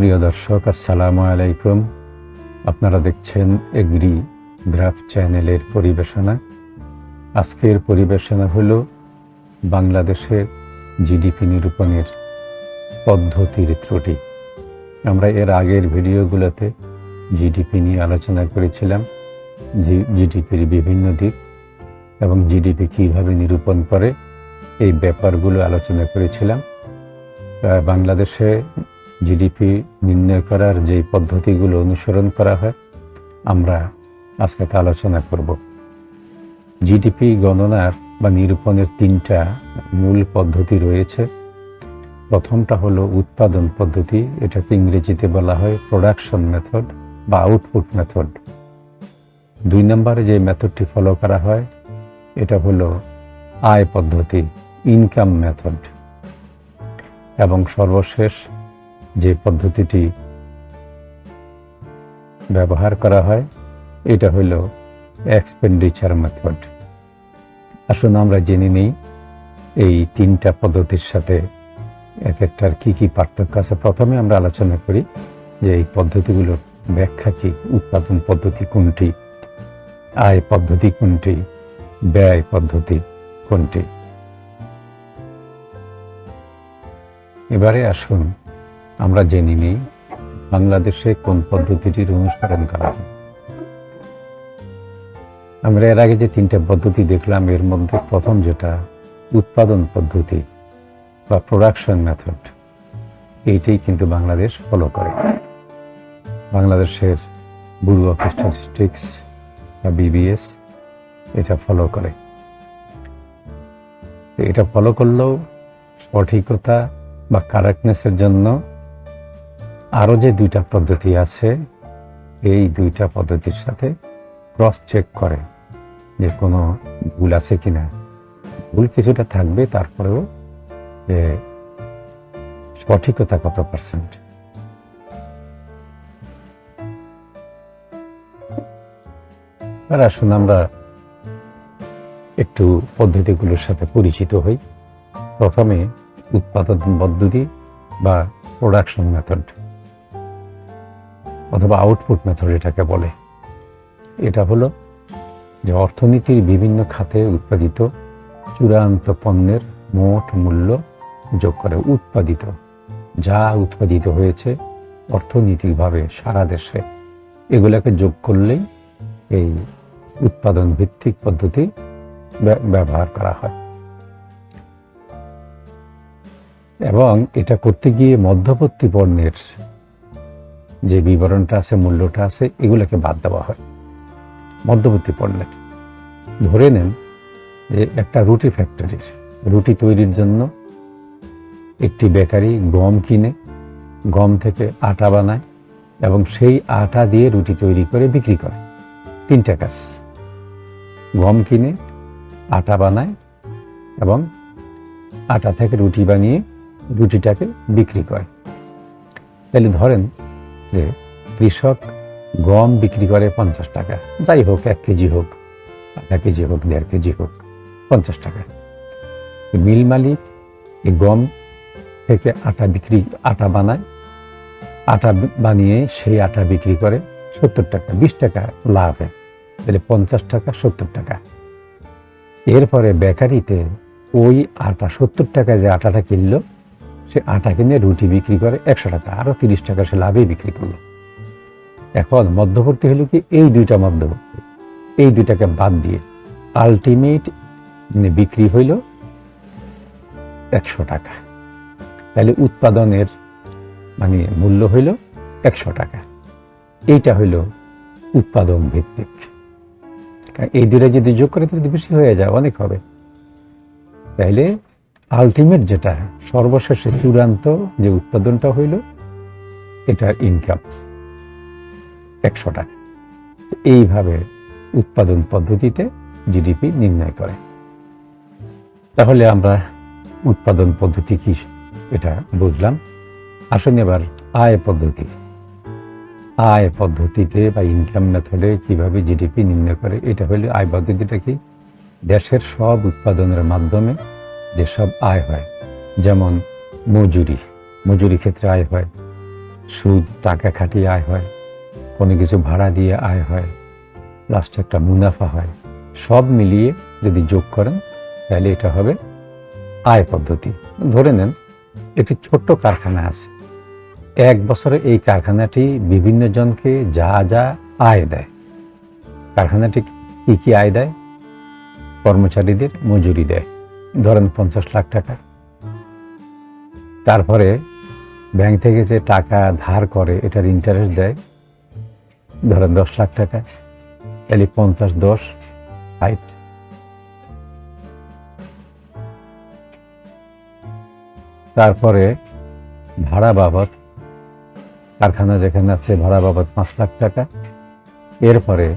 প্রিয় দর্শক, আসসালামু আলাইকুম। আপনারা দেখছেন এগ্রি গ্রাফ চ্যানেলের পরিবেশনা। আজকের পরিবেশনা হলো বাংলাদেশের জিডিপি নিরূপণের পদ্ধতির ত্রুটি। আমরা এর আগের ভিডিওগুলোতে জিডিপি নিয়ে আলোচনা করেছিলাম জিডিপির বিভিন্ন দিক এবং জিডিপি কীভাবে নিরূপণ করে এই ব্যাপারগুলো আলোচনা করেছিলাম। বাংলাদেশে জিডিপি নির্ণয় করার যে পদ্ধতিগুলো অনুসরণ করা হয়, আমরা আজকে তা আলোচনা করব। জিডিপি গণনার বা নিরূপণের তিনটা মূল পদ্ধতি রয়েছে। প্রথমটা হলো উৎপাদন পদ্ধতি, এটাকে ইংরেজিতে বলা হয় প্রোডাকশন মেথড বা আউটপুট মেথড দুই নম্বরে যে মেথডটি ফলো করা হয়, এটা হলো আয় পদ্ধতি ইনকাম মেথড এবং সর্বশেষ যে পদ্ধতিটি ব্যবহার করা হয়, এটা হলো এক্সপেন্ডিচার মেথড আসুন আমরা জেনে নিই, এই তিনটা পদ্ধতির সাথে এক একটার কি কি পার্থক্য আছে। প্রথমে আমরা আলোচনা করি যে এই পদ্ধতিগুলোর ব্যাখ্যা কি, উৎপাদন পদ্ধতি কোনটি, আয় পদ্ধতি কোনটি, ব্যয় পদ্ধতি কোনটি। এবারে আসুন আমরা জেনে নিই বাংলাদেশে কোন পদ্ধতিটির অনুসরণ করা হয়। আমরা এর আগে যে তিনটা পদ্ধতি দেখলাম, এর মধ্যে প্রথম যেটা উৎপাদন পদ্ধতি বা প্রোডাকশন মেথড এইটাই কিন্তু বাংলাদেশ ফলো করে। বাংলাদেশের ব্যুরো অফ স্ট্যাটিস্টিক্স বা বিবিএস এটা ফলো করে। এটা ফলো করলেও সঠিকতা বা কারেক্টনেসের জন্য আরও যে দুইটা পদ্ধতি আছে, এই দুইটা পদ্ধতির সাথে ক্রস চেক করে যে কোনো ভুল আছে কি না ভুল কিছুটা থাকবে, তারপরেও সঠিকতা কত পার্সেন্ট আর আসুন আমরা একটু পদ্ধতিগুলোর সাথে পরিচিত হই। প্রথমে উৎপাদন পদ্ধতি বা প্রোডাকশন মেথড অথবা আউটপুট মেথড এটাকে বলে। এটা হলো যে অর্থনীতির বিভিন্ন খাতে উৎপাদিত চূড়ান্ত পণ্যের মোট মূল্য যোগ করে উৎপাদিত। যা উৎপাদিত হয়েছে অর্থনৈতিকভাবে সারা দেশে। এগুলোকে যোগ করলেই এই উৎপাদন ভিত্তিক পদ্ধতি ব্য- ব্যবহার করা হয়। এবং এটা করতে গিয়ে মধ্যবর্তী পণ্যের যে বিবরণটা আছে, মূল্যটা আছে, এগুলোকে বাদ দেওয়া হয়। মধ্যবর্তী পণ্যের। ধরে নেন যে একটা রুটি ফ্যাক্টরির, রুটি তৈরির জন্য একটি বেকারি গম কিনে, গম থেকে আটা বানায় এবং সেই আটা দিয়ে রুটি তৈরি করে বিক্রি করে। তিনটা কাজ। গম কিনে, আটা বানায় এবং আটা থেকে রুটি বানিয়ে রুটিটাকে বিক্রি করে। তাহলে ধরেন যে কৃষক গম বিক্রি করে পঞ্চাশ টাকা। যাই হোক, এক কেজি হোক, আধা কেজি হোক, দেড় কেজি হোক, পঞ্চাশ টাকা। মিল মালিক এই গম থেকে আটা বিক্রি, আটা বানায়। আটা বানিয়ে সেই আটা বিক্রি করে সত্তর টাকা, বিশ টাকা লাভে। তাহলে পঞ্চাশ টাকা, সত্তর টাকা। এরপরে বেকারিতে ওই আটা, সত্তর টাকায় যে আটাটা কিনলো সে আটা কিনে রুটি বিক্রি করে একশো টাকা আরও তিরিশ টাকা সে লাভে বিক্রি করল। এখন মধ্যবর্তী হলো কি এই দুইটা মধ্যবর্তী। এই দুইটাকে বাদ দিয়ে আলটিমেট বিক্রি হইল একশো টাকা। তাহলে উৎপাদনের মানে মূল্য হইল একশো টাকা। এইটা হইল উৎপাদন ভিত্তিক। এই দুটা যদি যোগ করে তাহলে বেশি হয়ে যায়, অনেক হবে। তাইলে আলটিমেট যেটা, সর্বশেষে চূড়ান্ত যে উৎপাদনটা হইল, এটা ইনকাম একশো টাকা। এইভাবে উৎপাদন পদ্ধতিতে জিডিপি নির্ণয় করে। তাহলে আমরা উৎপাদন পদ্ধতি কি, এটা বুঝলাম। আসুন এবার আয় পদ্ধতি। আয় পদ্ধতিতে বা ইনকাম মেথডে কীভাবে জিডিপি নির্ণয় করে, এটা হলো আয় পদ্ধতিটা কি? দেশের সব উৎপাদনের মাধ্যমে যেসব আয় হয়, যেমন মজুরি মজুরি ক্ষেত্রে আয় হয়, সুদ, টাকা খাটিয়ে আয় হয়, কোনো কিছু ভাড়া দিয়ে আয় হয় লাস্টে একটা মুনাফা হয়, সব মিলিয়ে যদি যোগ করেন, তাহলে এটা হবে আয় পদ্ধতি। ধরে নেন, একটি ছোট্ট কারখানা আছে। এক বছরে এই কারখানাটি বিভিন্ন জনকে যা যা আয় দেয়। কারখানাটি কি কি আয় দেয়? কর্মচারীদের মজুরি দেয়। ধরেন পঞ্চাশ লাখ টাকা। তারপরে ব্যাংক থেকে যে টাকা ধার করে এটার ইন্টারেস্ট দেয়, ধরেন দশ লাখ টাকা, তাহলে পঞ্চাশ, দশ, ষাট। তারপরে ভাড়া বাবদ, কারখানা যেখানে আছে ভাড়া বাবদ পাঁচ লাখ টাকা। এরপরে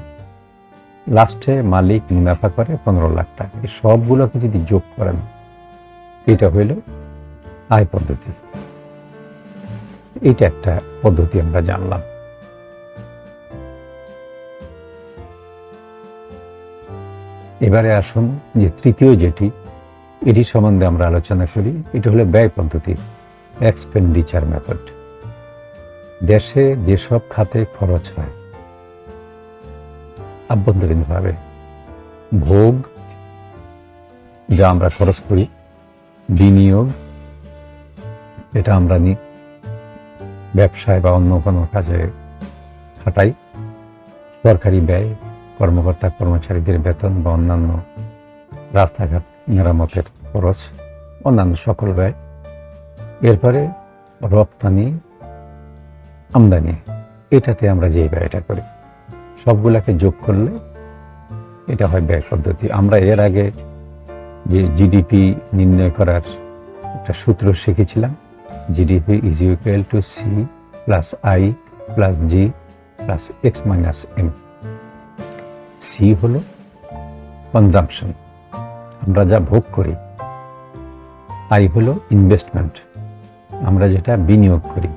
লাস্টে মালিক মুনাফা করে পনেরো লাখ টাকা। এই সবগুলোকে যদি যোগ করেন, এটা হইল আয় পদ্ধতি। এটা একটা পদ্ধতি আমরা জানলাম। এবারে আসুন যে তৃতীয় যেটি, এটি সম্বন্ধে আমরা আলোচনা করি। এটা হলো ব্যয় পদ্ধতি এক্সপেন্ডিচার মেথড দেশে যেসব খাতে খরচ হয় আভ্যন্তরীণভাবে। ভোগ, যা আমরা খরচ করি, বিনিয়োগ, এটা আমরা নিই ব্যবসায় বা অন্য কোনো কাজে খাটাই। সরকারি ব্যয়, কর্মকর্তা, কর্মচারীদের বেতন বা অন্যান্য রাস্তাঘাট মেরামতের খরচ, অন্যান্য সকল ব্যয়। এরপরে রপ্তানি, আমদানি, এটাতে আমরা যে ব্যয়টা করি। সবগুলাকে যোগ করলে এটা হয় ব্যয় পদ্ধতি। আমরা এর আগে যে জিডিপি নির্ণয় করার একটা সূত্র শিখেছিলাম। GDP is equal to C plus I plus G plus X minus M C হল কনজামশন আমরা যা ভোগ করি আই হলো ইনভেস্টমেন্ট আমরা যেটা বিনিয়োগ করি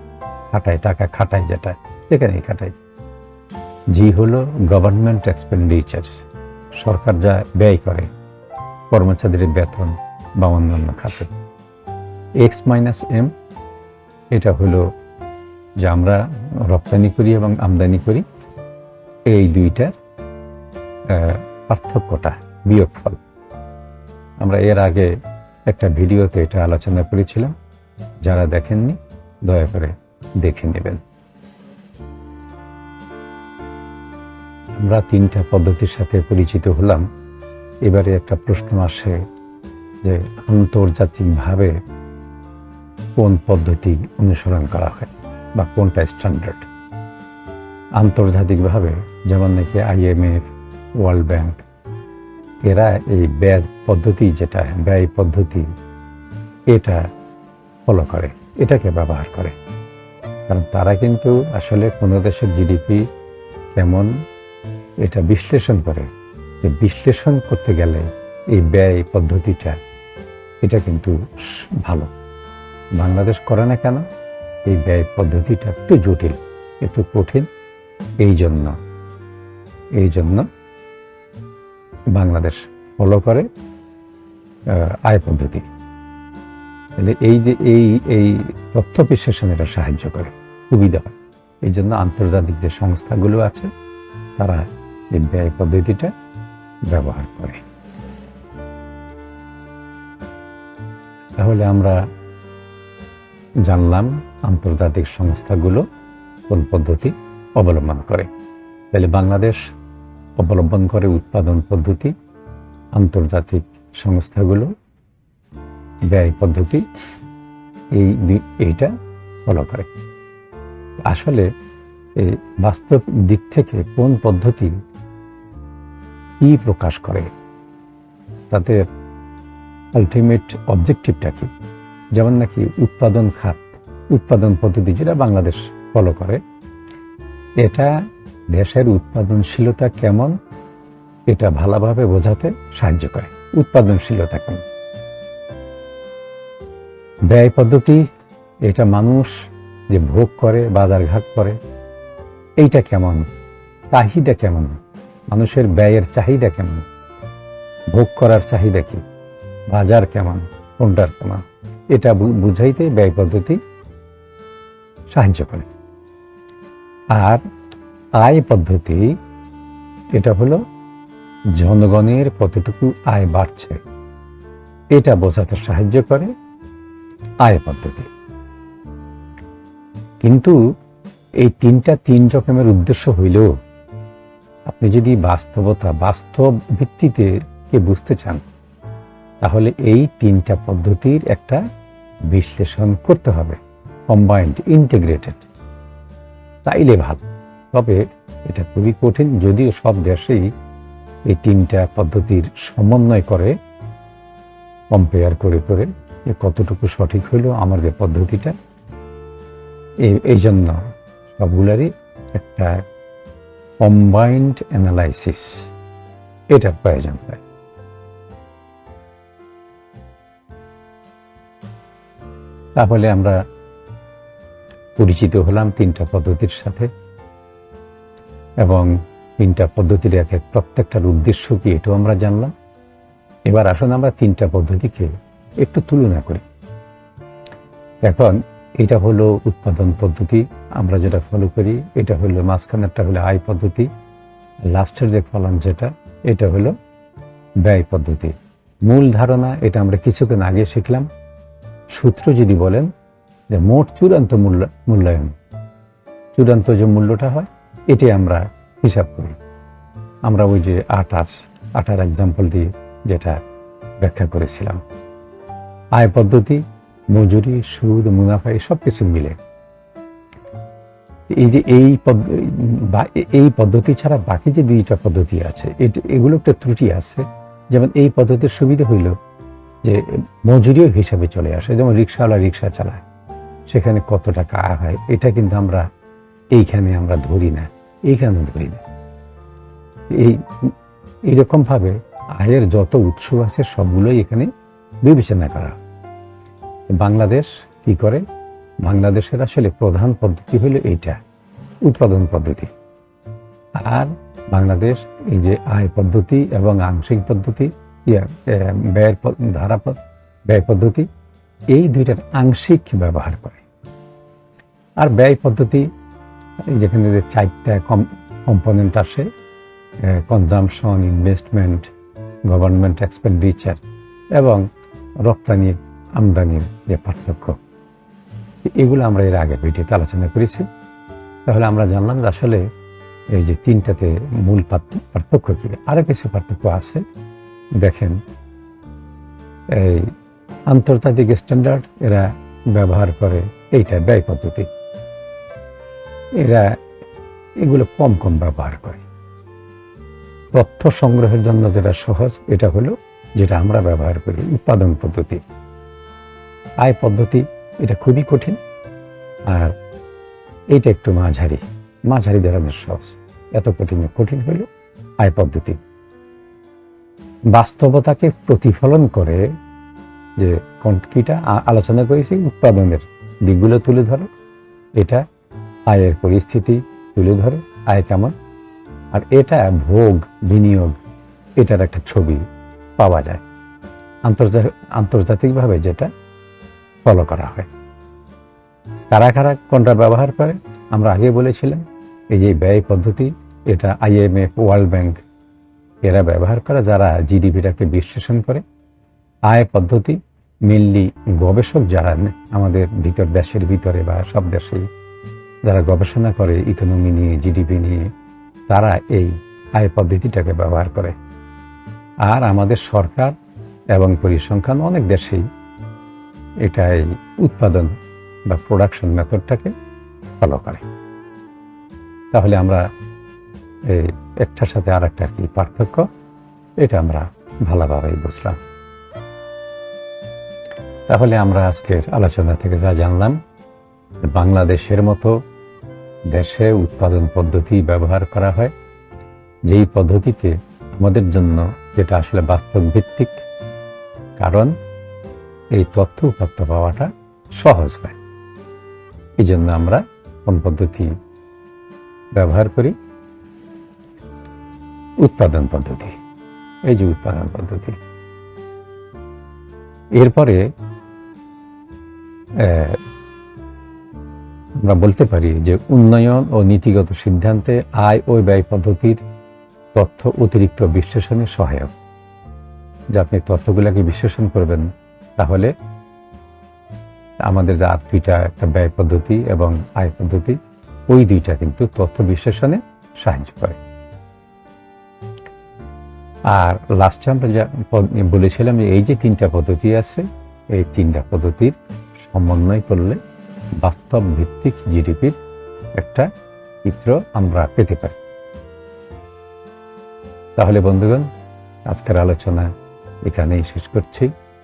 খাটাই টাকা খাটাই যেটা, যেখানেই খাটাই। জি হলো গভর্নমেন্ট এক্সপেন্ডিচার সরকার যা ব্যয় করে, কর্মচারীদের বেতন বা অন্যান্য খাতে। এক্স মাইনাস এম এটা হলো যে আমরা রপ্তানি করি এবং আমদানি করি, এই দুইটার পার্থক্যটা, বিয়োগফল। আমরা এর আগে একটা ভিডিওতে এটা আলোচনা করেছিলাম, যারা দেখেননি, দয়া করে দেখে নেবেন। আমরা তিনটা পদ্ধতির সাথে পরিচিত হলাম। এবারে একটা প্রশ্ন আসে যে আন্তর্জাতিকভাবে কোন পদ্ধতি অনুসরণ করা হয় বা কোনটা স্ট্যান্ডার্ড আন্তর্জাতিকভাবে যেমন নাকি আইএমএফ ওয়ার্ল্ড ব্যাংক, এরা এই ব্যয় পদ্ধতি যেটা, ব্যয় পদ্ধতি, এটা ফলো করে, এটাকে ব্যবহার করে। কারণ তারা কিন্তু আসলে কোনো দেশের জিডিপি কেমন এটা বিশ্লেষণ করে যে বিশ্লেষণ করতে গেলে এই ব্যয় পদ্ধতিটা, এটা কিন্তু ভালো। বাংলাদেশ করে না কেন? এই ব্যয় পদ্ধতিটা একটু জটিল, একটু কঠিন। এই জন্য এই জন্য বাংলাদেশ ফলো করে আয় পদ্ধতি। তাহলে এই যে এই এই তথ্য বিশ্লেষণ এটা সাহায্য করে, সুবিধা। হয় এই জন্য আন্তর্জাতিক যে সংস্থাগুলো আছে, তারা এই ব্যয় পদ্ধতিটা ব্যবহার করে। তাহলে আমরা জানলাম আন্তর্জাতিক সংস্থাগুলো কোন পদ্ধতি অবলম্বন করে। তাহলে বাংলাদেশ অবলম্বন করে উৎপাদন পদ্ধতি, আন্তর্জাতিক সংস্থাগুলো, ব্যয় পদ্ধতি, এই এইটা ফলো করে। আসলে এই বাস্তব দিক থেকে কোন পদ্ধতি কি প্রকাশ করে? তাদের আলটিমেট অবজেক্টিভটা কি? যেমন নাকি উৎপাদন খাত, উৎপাদন পদ্ধতি যেটা বাংলাদেশ ফলো করে, এটা দেশের উৎপাদনশীলতা কেমন? এটা ভালোভাবে বোঝাতে সাহায্য করে। উৎপাদনশীলতা কেমন? ব্যয় পদ্ধতি, এটা মানুষ যে ভোগ করে, বাজারঘাট করে, এইটা কেমন? চাহিদা কেমন? মানুষের ব্যয়ের চাহিদা কেমন? ভোগ করার চাহিদা কি? বাজার কেমন? কোনটার কেমন? এটা বুঝাইতে ব্যয় পদ্ধতি সাহায্য করে। আর আয় পদ্ধতি, এটা হলো জনগণের কতটুকু আয় বাড়ছে, এটা বোঝাতে সাহায্য করে আয় পদ্ধতি। কিন্তু এই তিনটা তিন রকমের উদ্দেশ্য হইলেও আপনি যদি বাস্তবতা, বাস্তব ভিত্তিতে কে বুঝতে চান, তাহলে এই তিনটা পদ্ধতির একটা বিশ্লেষণ করতে হবে কম্বাইন্ড ইন্টিগ্রেটেড তাইলে ভালো, তবে এটা খুবই কঠিন, যদিও সব দেশেই এই তিনটা পদ্ধতির সমন্বয় করে কম্পেয়ার করে করে যে কতটুকু সঠিক হইল আমাদের পদ্ধতিটা এই জন্য সবগুলারই একটা কম্বাইন্ড অ্যানালাইসিস এটা প্রয়োজন হয়। তাহলে আমরা পরিচিত হলাম তিনটা পদ্ধতির সাথে। এবং তিনটা পদ্ধতির এক এক প্রত্যেকটার উদ্দেশ্য কি এটাও আমরা জানলাম। এবার আসুন আমরা তিনটা পদ্ধতিকে একটু তুলনা করি। এখন এটা হলো উৎপাদন পদ্ধতি। আমরা যেটা ফলো করি, এটা হলো মাঝখানেরটা হলো আয় পদ্ধতি। লাস্টের যে কলাম যেটা, এটা হলো ব্যয় পদ্ধতি। মূল ধারণা, এটা আমরা কিছুক্ষণ আগে শিখলাম। সূত্র যদি বলেন যে মোট চূড়ান্ত মূল্য, মূল্যায়ন, চূড়ান্ত যে মূল্যটা হয় এটি আমরা হিসাব করি। আমরা ওই যে আটার আটার এক্সাম্পল দিয়ে যেটা ব্যাখ্যা করেছিলাম। আয় পদ্ধতি মজুরি, সুদ, মুনাফা সব কিছু মিলে। এই যে এই এই পদ্ধতি ছাড়া বাকি যে দুইটা পদ্ধতি আছে এগুলো একটা ত্রুটি আছে। যেমন এই পদ্ধতির সুবিধা হইল যে মজুরিও হিসাবে চলে আসে। যেমন রিক্সাওয়ালা রিক্সা চালায়, সেখানে কত টাকা আয় হয়, এটা কিন্তু আমরা এইখানে আমরা ধরি না, এইখানে ধরি না। এই এইরকমভাবে আয়ের যত উৎস আছে, সবগুলোই এখানে বিবেচনা করা বাংলাদেশ কি করে? বাংলাদেশের আসলে প্রধান পদ্ধতি হলো এইটা, উৎপাদন পদ্ধতি। আর বাংলাদেশ এই যে আয় পদ্ধতি এবং আংশিক পদ্ধতি ব্যয়ের ধারা ব্যয় পদ্ধতি, এই দুইটার আংশিক ব্যবহার করে। আর ব্যয় পদ্ধতি যেখানে যে চারটা কম কম্পোনেন্ট আসে কনজামশন ইনভেস্টমেন্ট গভর্নমেন্ট এক্সপেন্ডিচার এবং রপ্তানি আমদানির যে পার্থক্য, এগুলো আমরা এর আগে ভিডিওতে আলোচনা করেছি। তাহলে আমরা জানলাম যে আসলে এই যে তিনটাতে মূল পার্থক্য কি? আরও কিছু পার্থক্য আছে। দেখেন, এই আন্তর্জাতিক স্ট্যান্ডার্ড এরা ব্যবহার করে এইটা ব্যয় পদ্ধতি। এরা এগুলো কম কম ব্যবহার করে। তথ্য সংগ্রহের জন্য যেটা সহজ, এটা হলো যেটা আমরা ব্যবহার করি, উৎপাদন পদ্ধতি। আয় পদ্ধতি, এটা খুবই কঠিন। আর এইটা একটু মাঝারি মাঝারি ধরনের সহজ। এত কঠিন কঠিন হইল আয় পদ্ধতি। বাস্তবতাকে প্রতিফলন করে যে কিটা আলোচনা করেছি, উৎপাদনের দিকগুলো তুলে ধরে, এটা আয়ের পরিস্থিতি তুলে ধরে, আয় কেমন? আর এটা ভোগ, বিনিয়োগ, এটার একটা ছবি পাওয়া যায়। আন্তর্জাতিক আন্তর্জাতিকভাবে যেটা ফলো করা হয়। কারা কারা কোনটা ব্যবহার করে? আমরা আগে বলেছিলাম, এই যে ব্যয় পদ্ধতি, এটা আইএমএফ ওয়ার্ল্ড ব্যাংক এরা ব্যবহার করে, যারা জিডিপিটাকে বিশ্লেষণ করে। আয় পদ্ধতি মেনলি গবেষক যারা আমাদের ভিতর দেশের ভিতরে বা সব দেশেই যারা গবেষণা করে ইকোনমি নিয়ে জিডিপি নিয়ে, তারা এই আয় পদ্ধতিটাকে ব্যবহার করে। আর আমাদের সরকার এবং পরিসংখ্যান অনেক দেশেই এটাই উৎপাদন বা প্রোডাকশন মেথডটাকে ফলো করে। তাহলে আমরা এই একটার সাথে আর একটা কি পার্থক্য? এটা আমরা ভালোভাবেই বুঝলাম। তাহলে আমরা আজকের আলোচনা থেকে যা জানলাম, বাংলাদেশের মতো দেশে উৎপাদন পদ্ধতি ব্যবহার করা হয়, যেই পদ্ধতিতে আমাদের জন্য যেটা আসলে বাস্তব ভিত্তিক কারণ এই তথ্য উপাত্ত পাওয়াটা সহজ হয়। এই জন্য আমরা কোন পদ্ধতি ব্যবহার করি? উৎপাদন পদ্ধতি। এই যে উৎপাদন পদ্ধতি। এরপরে আমরা বলতে পারি যে উন্নয়ন ও নীতিগত সিদ্ধান্তে আয় ও ব্যয় পদ্ধতির তথ্য অতিরিক্ত বিশ্লেষণে সহায়ক। যে আপনি তথ্যগুলোকে বিশ্লেষণ করবেন তাহলে আমাদের যে আর দুইটা একটা ব্যয় পদ্ধতি এবং আয় পদ্ধতি, ওই দুইটা কিন্তু তথ্য বিশ্লেষণে সাহায্য করে। আর লাস্টে আমরা যা বলেছিলাম যে এই যে তিনটা পদ্ধতি আছে, এই তিনটা পদ্ধতির সমন্বয় করলে বাস্তব ভিত্তিক জিডিপির একটা চিত্র আমরা পেতে পারি। তাহলে বন্ধুগণ, আজকের আলোচনা এখানেই শেষ করছি।